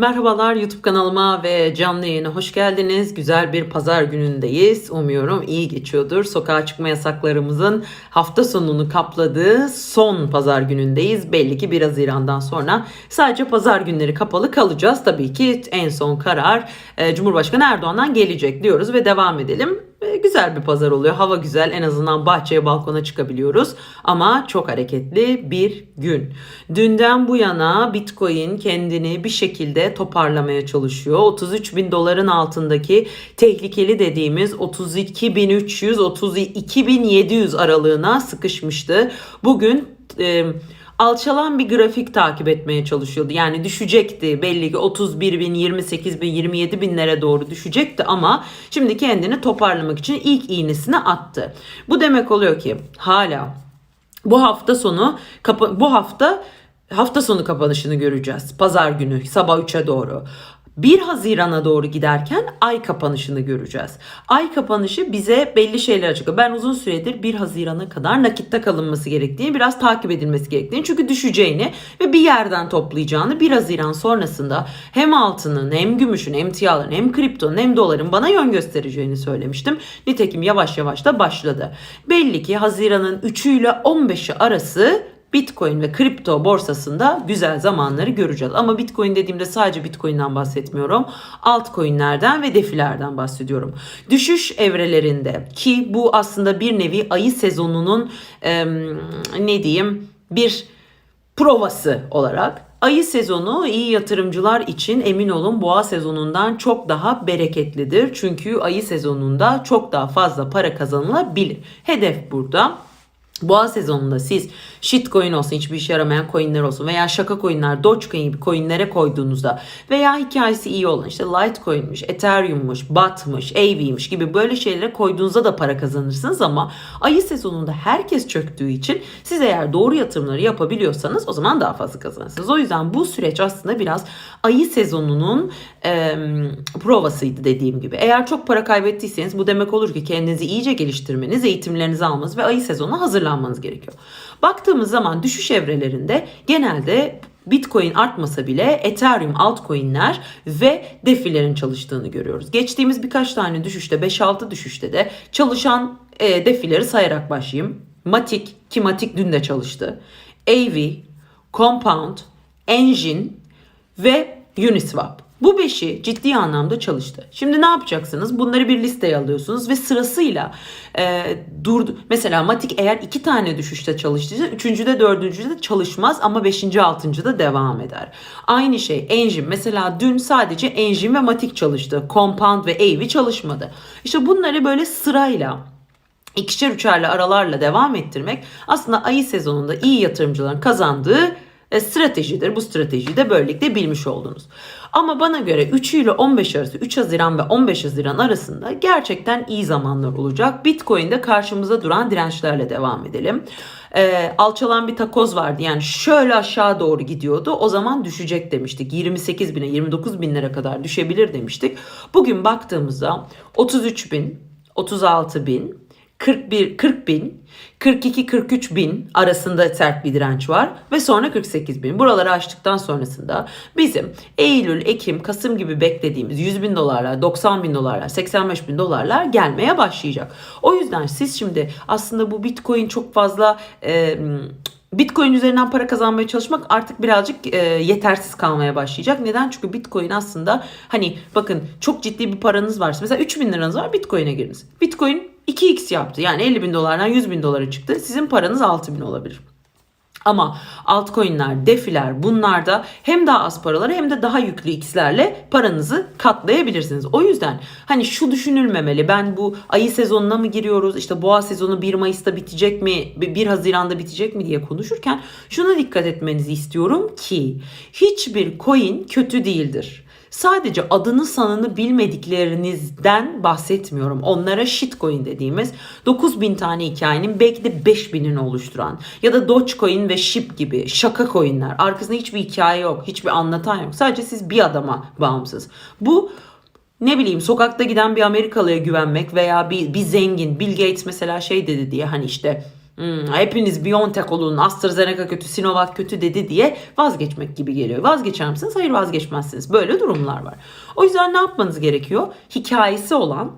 Merhabalar YouTube kanalıma ve canlı yayına hoş geldiniz. Güzel bir pazar günündeyiz. Umuyorum iyi geçiyordur. Sokağa çıkma yasaklarımızın hafta sonunu kapladığı son pazar günündeyiz. Belli ki 1 Haziran'dan sonra sadece pazar günleri kapalı kalacağız. Tabii ki en son karar e, Cumhurbaşkanı Erdoğan'dan gelecek diyoruz ve devam edelim. Güzel bir pazar oluyor. Hava güzel. En azından bahçeye, balkona çıkabiliyoruz. Ama çok hareketli bir gün. Dünden bu yana Bitcoin kendini bir şekilde toparlamaya çalışıyor. 33 bin doların altındaki tehlikeli dediğimiz 32.300 32.700 aralığına sıkışmıştı. Bugün e, alçalan bir grafik takip etmeye çalışıyordu. Yani düşecekti belli ki 31 bin, 28 bin, 27 binlere doğru düşecekti ama şimdi kendini toparlamak için ilk iğnesini attı. Bu demek oluyor ki hala bu hafta sonu bu hafta hafta sonu kapanışını göreceğiz. Pazar günü sabah 3'e doğru. 1 Haziran'a doğru giderken ay kapanışını göreceğiz. Ay kapanışı bize belli şeyler açıklıyor. Ben uzun süredir 1 Haziran'a kadar nakitte kalınması gerektiğini, biraz takip edilmesi gerektiğini, çünkü düşeceğini ve bir yerden toplayacağını 1 Haziran sonrasında hem altının hem gümüşün hem tiyaların hem kriptonun hem doların bana yön göstereceğini söylemiştim. Nitekim yavaş yavaş da başladı. Belli ki Haziran'ın 3'ü ile 15'i arası Bitcoin ve kripto borsasında güzel zamanları göreceğiz. Ama Bitcoin dediğimde sadece Bitcoin'den bahsetmiyorum. Altcoin'lerden ve defilerden bahsediyorum. Düşüş evrelerinde ki bu aslında bir nevi ayı sezonunun em, ne diyeyim bir provası olarak ayı sezonu iyi yatırımcılar için emin olun boğa sezonundan çok daha bereketlidir. Çünkü ayı sezonunda çok daha fazla para kazanılabilir. Hedef burada. Boğa sezonunda siz shitcoin olsun hiçbir işe yaramayan coinler olsun veya şaka coinler Dogecoin gibi coinlere koyduğunuzda veya hikayesi iyi olan işte Litecoin'miş, Ethereum'muş, BAT'mış, AV'miş gibi böyle şeylere koyduğunuzda da para kazanırsınız ama ayı sezonunda herkes çöktüğü için siz eğer doğru yatırımları yapabiliyorsanız o zaman daha fazla kazanırsınız. O yüzden bu süreç aslında biraz ayı sezonunun e, provasıydı dediğim gibi. Eğer çok para kaybettiyseniz bu demek olur ki kendinizi iyice geliştirmeniz, eğitimlerinizi almanız ve ayı sezonuna hazırlanmanız gerekiyor. Baktığımız zaman düşüş evrelerinde genelde Bitcoin artmasa bile Ethereum altcoin'ler ve defilerin çalıştığını görüyoruz. Geçtiğimiz birkaç tane düşüşte 5-6 düşüşte de çalışan e, defileri sayarak başlayayım. Matic ki Matic dün de çalıştı. AV, Compound, Engine ve Uniswap. Bu beşi ciddi anlamda çalıştı. Şimdi ne yapacaksınız? Bunları bir listeye alıyorsunuz ve sırasıyla e, durdu. Mesela Matic eğer iki tane düşüşte çalıştıysa üçüncüde dördüncüde çalışmaz ama beşinci altıncıda devam eder. Aynı şey Engine. Mesela dün sadece Engine ve Matic çalıştı. Compound ve AV çalışmadı. İşte bunları böyle sırayla ikişer üçerli aralarla devam ettirmek aslında ayı sezonunda iyi yatırımcıların kazandığı e, stratejidir. Bu stratejiyi de böylelikle bilmiş oldunuz. Ama bana göre 3 ile 15 arası 3 Haziran ve 15 Haziran arasında gerçekten iyi zamanlar olacak. Bitcoin'de karşımıza duran dirençlerle devam edelim. Ee, alçalan bir takoz vardı yani şöyle aşağı doğru gidiyordu o zaman düşecek demiştik 28 bine 29 binlere kadar düşebilir demiştik bugün baktığımızda 33 bin 36 bin 41, 40 bin, 42, 43 bin arasında sert bir direnç var ve sonra 48 bin. Buraları aştıktan sonrasında bizim Eylül, Ekim, Kasım gibi beklediğimiz 100 bin dolarlar, 90 bin dolarlar, 85 bin dolarlar gelmeye başlayacak. O yüzden siz şimdi aslında bu Bitcoin çok fazla... E, Bitcoin üzerinden para kazanmaya çalışmak artık birazcık e, yetersiz kalmaya başlayacak. Neden? Çünkü Bitcoin aslında hani bakın çok ciddi bir paranız varsa mesela 3 bin liranız var Bitcoin'e giriniz. Bitcoin 2x yaptı yani 50 bin dolardan 100 bin dolara çıktı. Sizin paranız 6 bin olabilir. Ama altcoin'ler, defiler bunlarda hem daha az paraları hem de daha yüklü x'lerle paranızı katlayabilirsiniz. O yüzden hani şu düşünülmemeli. Ben bu ayı sezonuna mı giriyoruz? İşte boğa sezonu 1 Mayıs'ta bitecek mi? 1 Haziran'da bitecek mi diye konuşurken şuna dikkat etmenizi istiyorum ki hiçbir coin kötü değildir. Sadece adını sanını bilmediklerinizden bahsetmiyorum. Onlara shitcoin dediğimiz 9000 tane hikayenin belki de 5000'ini oluşturan ya da Dogecoin ve Ship gibi şaka coinler. Arkasında hiçbir hikaye yok, hiçbir anlatan yok. Sadece siz bir adama bağımsız. Bu ne bileyim sokakta giden bir Amerikalıya güvenmek veya bir, bir zengin Bill Gates mesela şey dedi diye hani işte Hmm, hepiniz Biontech olun, AstraZeneca kötü, Sinovac kötü dedi diye vazgeçmek gibi geliyor. Vazgeçer misiniz? Hayır vazgeçmezsiniz. Böyle durumlar var. O yüzden ne yapmanız gerekiyor? Hikayesi olan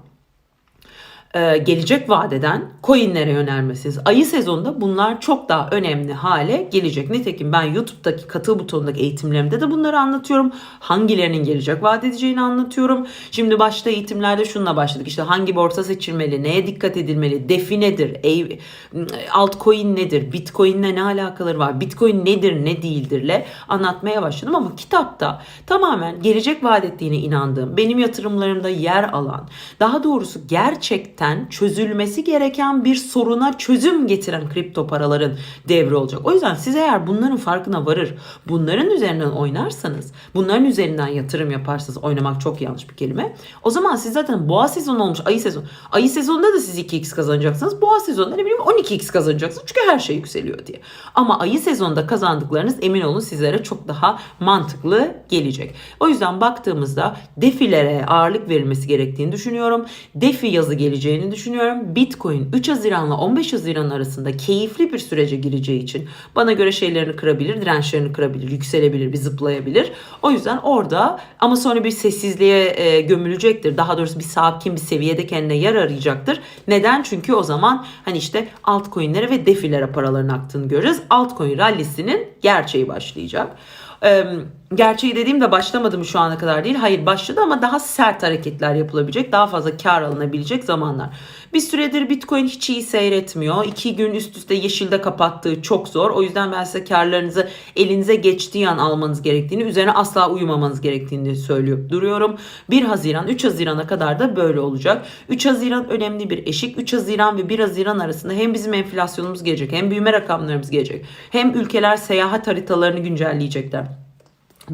e, gelecek vadeden coinlere yönelmesiniz. Ayı sezonunda bunlar çok daha önemli hale gelecek. Nitekim ben YouTube'daki katıl butonundaki eğitimlerimde de bunları anlatıyorum. Hangilerinin gelecek vaat edeceğini anlatıyorum. Şimdi başta eğitimlerde şununla başladık. İşte hangi borsa seçilmeli, neye dikkat edilmeli, defi nedir, altcoin nedir, bitcoinle ne alakaları var, bitcoin nedir, ne değildirle anlatmaya başladım. Ama kitapta tamamen gelecek vaat ettiğine inandığım, benim yatırımlarımda yer alan, daha doğrusu gerçekten çözülmesi gereken bir soruna çözüm getiren kripto paraların devri olacak. O yüzden siz eğer bunların farkına varır, bunların üzerinden oynarsanız, bunların üzerinden yatırım yaparsanız oynamak çok yanlış bir kelime. O zaman siz zaten boğa sezonu olmuş, ayı sezonu. Ayı sezonunda da siz 2x kazanacaksınız. Boğa sezonunda ne bileyim 12x kazanacaksınız. Çünkü her şey yükseliyor diye. Ama ayı sezonunda kazandıklarınız emin olun sizlere çok daha mantıklı gelecek. O yüzden baktığımızda defilere ağırlık verilmesi gerektiğini düşünüyorum. Defi yazı geleceğini düşünüyorum. Bitcoin 3 Haziran'la 15 Haziran arasında keyifli bir sürece gireceği için bana göre şeylerini kırabilir, dirençlerini kırabilir, yükselebilir, bir zıplayabilir. O yüzden orada ama sonra bir sessizliğe e, gömülecektir. Daha doğrusu bir sakin bir seviyede kendine yer arayacaktır. Neden? Çünkü o zaman hani işte altcoin'lere ve defilere paraların aktığını göreceğiz. Altcoin rallisinin gerçeği başlayacak. Ee, gerçeği dediğimde başlamadı mı şu ana kadar değil. Hayır başladı ama daha sert hareketler yapılabilecek, daha fazla kar alınabilecek zamanlar. Bir süredir Bitcoin hiç iyi seyretmiyor. İki gün üst üste yeşilde kapattığı çok zor. O yüzden ben size karlarınızı elinize geçtiği an almanız gerektiğini, üzerine asla uyumamanız gerektiğini söylüyor duruyorum. 1 Haziran, 3 Haziran'a kadar da böyle olacak. 3 Haziran önemli bir eşik. 3 Haziran ve 1 Haziran arasında hem bizim enflasyonumuz gelecek, hem büyüme rakamlarımız gelecek. Hem ülkeler seyahat haritalarını güncelleyecekler.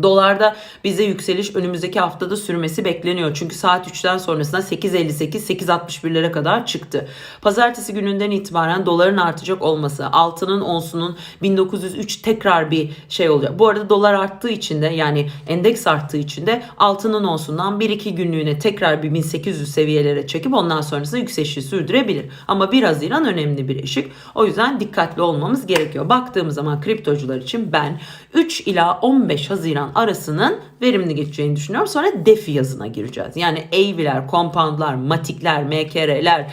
Dolarda bize yükseliş önümüzdeki haftada sürmesi bekleniyor. Çünkü saat 3'ten sonrasında 8.58 8.61'lere kadar çıktı. Pazartesi gününden itibaren doların artacak olması, altının onsunun 1903 tekrar bir şey olacak. Bu arada dolar arttığı için de yani endeks arttığı için de altının onsundan 1-2 günlüğüne tekrar bir 1800 seviyelere çekip ondan sonrasında yükselişi sürdürebilir. Ama 1 Haziran önemli bir eşik. O yüzden dikkatli olmamız gerekiyor. Baktığımız zaman kriptocular için ben 3 ila 15 Haziran arasının verimli geçeceğini düşünüyorum. Sonra DeFi yazına gireceğiz. Yani AV'ler, compoundlar, matikler, MKR'ler,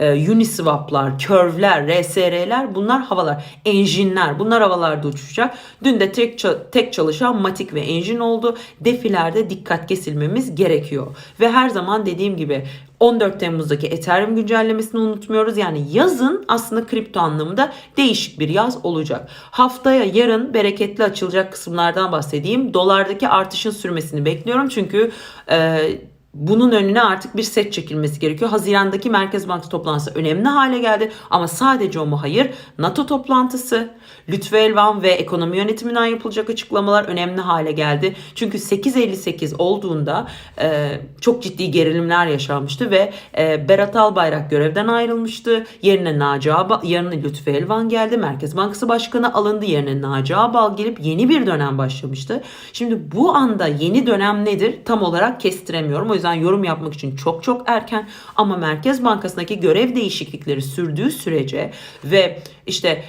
e, Uniswap'lar, Curve'ler, RSR'ler bunlar havalar. Engine'ler bunlar havalarda uçuşacak. Dün de tek, tek çalışan Matic ve Engine oldu. Defilerde dikkat kesilmemiz gerekiyor. Ve her zaman dediğim gibi 14 Temmuz'daki Ethereum güncellemesini unutmuyoruz. Yani yazın aslında kripto anlamında değişik bir yaz olacak. Haftaya yarın bereketli açılacak kısımlardan bahsedeyim. Dolardaki artışın sürmesini bekliyorum. Çünkü e, bunun önüne artık bir set çekilmesi gerekiyor. Hazirandaki Merkez Bankası toplantısı önemli hale geldi ama sadece o mu? Hayır. NATO toplantısı, Lütfü Elvan ve ekonomi yönetiminden yapılacak açıklamalar önemli hale geldi. Çünkü 8.58 olduğunda e, çok ciddi gerilimler yaşanmıştı ve e, Berat Albayrak görevden ayrılmıştı. Yerine Naci Ağbal, yerine Lütfü Elvan geldi. Merkez Bankası Başkanı alındı. Yerine Naci Ağbal gelip yeni bir dönem başlamıştı. Şimdi bu anda yeni dönem nedir tam olarak kestiremiyorum. O yüzden yorum yapmak için çok çok erken ama Merkez Bankası'ndaki görev değişiklikleri sürdüğü sürece ve işte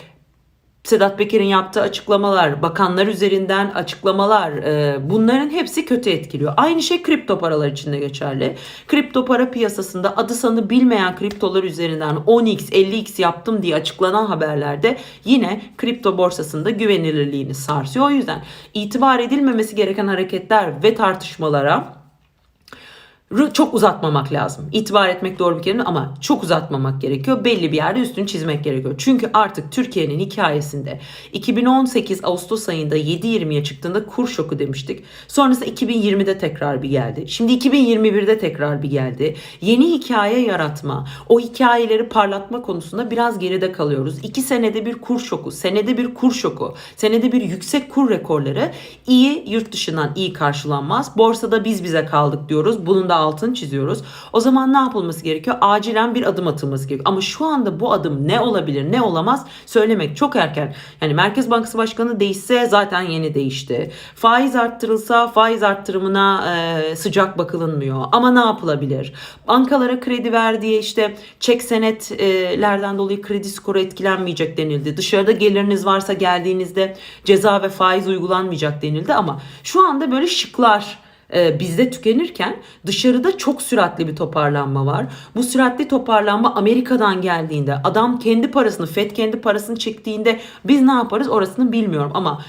Sedat Peker'in yaptığı açıklamalar, bakanlar üzerinden açıklamalar e, bunların hepsi kötü etkiliyor. Aynı şey kripto paralar için de geçerli. Kripto para piyasasında adı sanı bilmeyen kriptolar üzerinden 10x 50x yaptım diye açıklanan haberlerde yine kripto borsasında güvenilirliğini sarsıyor. O yüzden itibar edilmemesi gereken hareketler ve tartışmalara çok uzatmamak lazım. İtibar etmek doğru bir kelime ama çok uzatmamak gerekiyor. Belli bir yerde üstünü çizmek gerekiyor. Çünkü artık Türkiye'nin hikayesinde 2018 Ağustos ayında 7.20'ye çıktığında kur şoku demiştik. Sonrasında 2020'de tekrar bir geldi. Şimdi 2021'de tekrar bir geldi. Yeni hikaye yaratma, o hikayeleri parlatma konusunda biraz geride kalıyoruz. İki senede bir kur şoku, senede bir kur şoku, senede bir yüksek kur rekorları iyi yurt dışından iyi karşılanmaz. Borsada biz bize kaldık diyoruz. Bunun da altını çiziyoruz. O zaman ne yapılması gerekiyor? Acilen bir adım atılması gerekiyor. Ama şu anda bu adım ne olabilir, ne olamaz söylemek çok erken. Yani Merkez Bankası Başkanı değişse zaten yeni değişti. Faiz arttırılsa faiz arttırımına e, sıcak bakılınmıyor. Ama ne yapılabilir? Bankalara kredi ver işte çek senetlerden dolayı kredi skoru etkilenmeyecek denildi. Dışarıda geliriniz varsa geldiğinizde ceza ve faiz uygulanmayacak denildi ama şu anda böyle şıklar e, bizde tükenirken dışarıda çok süratli bir toparlanma var. Bu süratli toparlanma Amerika'dan geldiğinde adam kendi parasını FED kendi parasını çektiğinde biz ne yaparız orasını bilmiyorum ama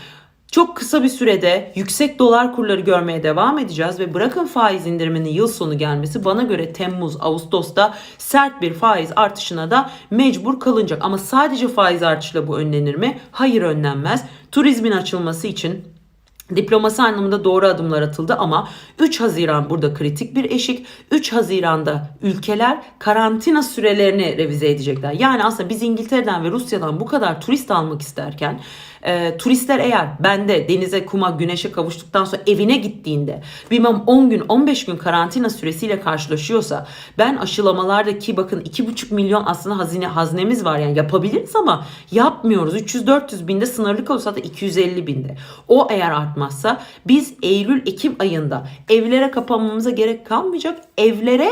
çok kısa bir sürede yüksek dolar kurları görmeye devam edeceğiz ve bırakın faiz indiriminin yıl sonu gelmesi bana göre Temmuz, Ağustos'ta sert bir faiz artışına da mecbur kalınacak. Ama sadece faiz artışıyla bu önlenir mi? Hayır önlenmez. Turizmin açılması için Diplomasi anlamında doğru adımlar atıldı ama 3 Haziran burada kritik bir eşik. 3 Haziran'da ülkeler karantina sürelerini revize edecekler. Yani aslında biz İngiltere'den ve Rusya'dan bu kadar turist almak isterken e, turistler eğer bende denize, kuma, güneşe kavuştuktan sonra evine gittiğinde bilmem 10 gün 15 gün karantina süresiyle karşılaşıyorsa ben aşılamalardaki bakın 2,5 milyon aslında hazine haznemiz var yani yapabiliriz ama yapmıyoruz. 300-400 binde sınırlı kalırsa da 250 binde. O eğer artmazsa biz Eylül-Ekim ayında evlere kapanmamıza gerek kalmayacak. Evlere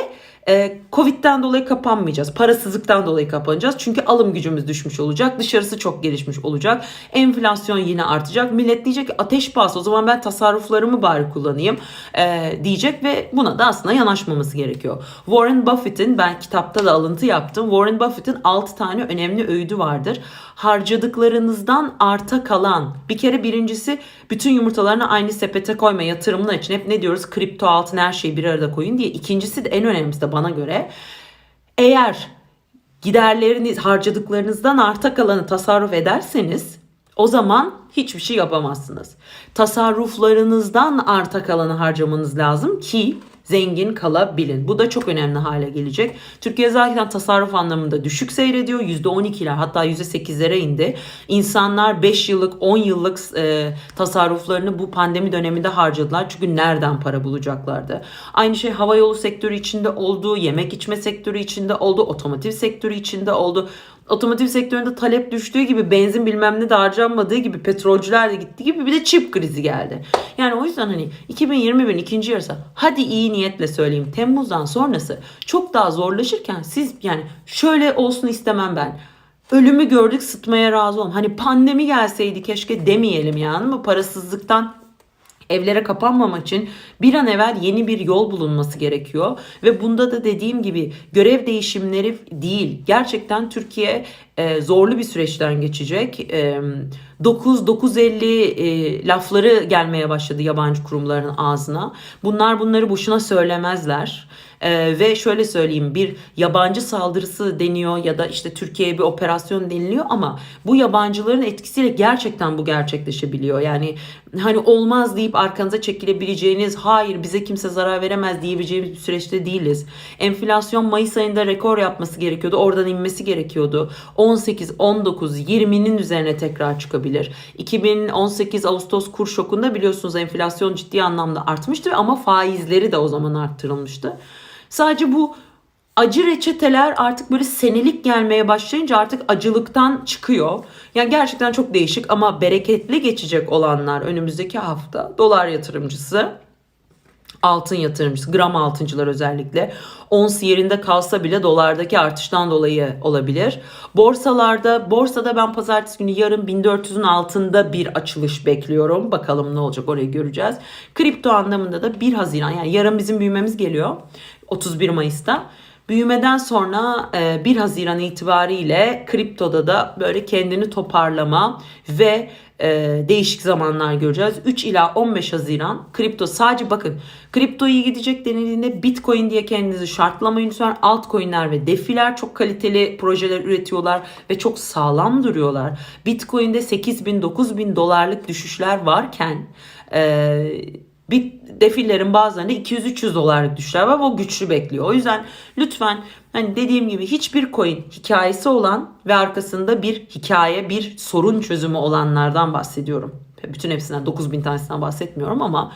e, Covid'den dolayı kapanmayacağız. Parasızlıktan dolayı kapanacağız. Çünkü alım gücümüz düşmüş olacak. Dışarısı çok gelişmiş olacak. Enflasyon yine artacak. Millet diyecek ki ateş pahası o zaman ben tasarruflarımı bari kullanayım e, diyecek ve buna da aslında yanaşmaması gerekiyor. Warren Buffett'in ben kitapta da alıntı yaptım. Warren Buffett'in 6 tane önemli öğüdü vardır. Harcadıklarınızdan arta kalan bir kere birincisi bütün yumurtalarını aynı sepete koyma yatırımlar için hep ne diyoruz kripto altın her şeyi bir arada koyun diye. İkincisi de en önemlisi de bana göre eğer giderleriniz harcadıklarınızdan arta kalanı tasarruf ederseniz o zaman hiçbir şey yapamazsınız. Tasarruflarınızdan arta kalanı harcamanız lazım ki zengin kalabilin. Bu da çok önemli hale gelecek. Türkiye zaten tasarruf anlamında düşük seyrediyor. %12'ler hatta %8'lere indi. İnsanlar 5 yıllık 10 yıllık e, tasarruflarını bu pandemi döneminde harcadılar. Çünkü nereden para bulacaklardı? Aynı şey havayolu sektörü içinde oldu, yemek içme sektörü içinde oldu, otomotiv sektörü içinde oldu otomotiv sektöründe talep düştüğü gibi benzin bilmem ne de harcanmadığı gibi petrolcüler de gitti gibi bir de çip krizi geldi. Yani o yüzden hani 2021'in ikinci yarısı hadi iyi niyetle söyleyeyim Temmuz'dan sonrası çok daha zorlaşırken siz yani şöyle olsun istemem ben. Ölümü gördük sıtmaya razı olun. Hani pandemi gelseydi keşke demeyelim yani ama parasızlıktan evlere kapanmamak için bir an evvel yeni bir yol bulunması gerekiyor. Ve bunda da dediğim gibi görev değişimleri değil. Gerçekten Türkiye e, zorlu bir süreçten geçecek. E, 9-950 e, lafları gelmeye başladı yabancı kurumların ağzına. Bunlar bunları boşuna söylemezler. Ee, ve şöyle söyleyeyim bir yabancı saldırısı deniyor ya da işte Türkiye'ye bir operasyon deniliyor ama bu yabancıların etkisiyle gerçekten bu gerçekleşebiliyor. Yani hani olmaz deyip arkanıza çekilebileceğiniz hayır bize kimse zarar veremez diyebileceğimiz bir süreçte değiliz. Enflasyon Mayıs ayında rekor yapması gerekiyordu. Oradan inmesi gerekiyordu. 18, 19, 20'nin üzerine tekrar çıkabilir. 2018 Ağustos kur şokunda biliyorsunuz enflasyon ciddi anlamda artmıştı ama faizleri de o zaman arttırılmıştı. Sadece bu acı reçeteler artık böyle senelik gelmeye başlayınca artık acılıktan çıkıyor. Yani gerçekten çok değişik ama bereketli geçecek olanlar önümüzdeki hafta dolar yatırımcısı altın yatırımcısı, gram altıncılar özellikle ons yerinde kalsa bile dolardaki artıştan dolayı olabilir. Borsalarda, borsada ben pazartesi günü yarın 1400'ün altında bir açılış bekliyorum. Bakalım ne olacak orayı göreceğiz. Kripto anlamında da 1 Haziran yani yarın bizim büyümemiz geliyor. 31 Mayıs'ta. Büyümeden sonra 1 e, Haziran itibariyle kriptoda da böyle kendini toparlama ve e, değişik zamanlar göreceğiz. 3 ila 15 Haziran kripto sadece bakın kripto iyi gidecek denildiğinde Bitcoin diye kendinizi şartlamayın lütfen. Altcoin'ler ve defiler çok kaliteli projeler üretiyorlar ve çok sağlam duruyorlar. Bitcoin'de 8 bin 9 bin dolarlık düşüşler varken eee bir defillerin bazılarında 200-300 dolarlık düşüşler var. O güçlü bekliyor. O yüzden lütfen hani dediğim gibi hiçbir coin hikayesi olan ve arkasında bir hikaye, bir sorun çözümü olanlardan bahsediyorum. Bütün hepsinden 9000 tanesinden bahsetmiyorum ama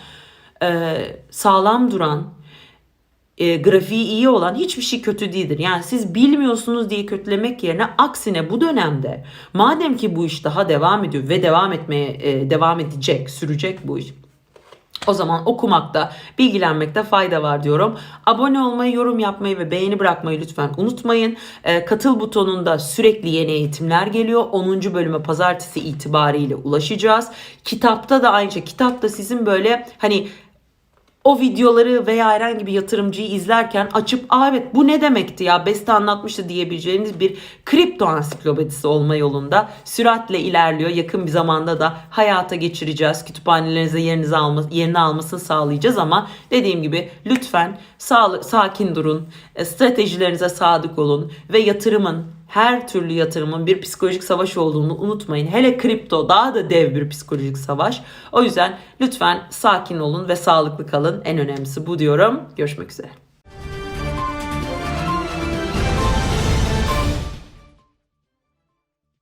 e, sağlam duran e, grafiği iyi olan hiçbir şey kötü değildir. Yani siz bilmiyorsunuz diye kötülemek yerine aksine bu dönemde madem ki bu iş daha devam ediyor ve devam etmeye e, devam edecek, sürecek bu iş. O zaman okumakta, bilgilenmekte fayda var diyorum. Abone olmayı, yorum yapmayı ve beğeni bırakmayı lütfen unutmayın. Ee, katıl butonunda sürekli yeni eğitimler geliyor. 10. bölüme pazartesi itibariyle ulaşacağız. Kitapta da aynı şey. Kitapta sizin böyle hani o videoları veya herhangi bir yatırımcıyı izlerken açıp Aa evet bu ne demekti ya Beste anlatmıştı diyebileceğiniz bir kripto ansiklopedisi olma yolunda süratle ilerliyor. Yakın bir zamanda da hayata geçireceğiz. Kütüphanelerinize yerinizi alma, yerini almasını sağlayacağız ama dediğim gibi lütfen sağ, sakin durun. e, Stratejilerinize sadık olun ve yatırımın her türlü yatırımın bir psikolojik savaş olduğunu unutmayın. Hele kripto daha da dev bir psikolojik savaş. O yüzden lütfen sakin olun ve sağlıklı kalın. En önemlisi bu diyorum. Görüşmek üzere.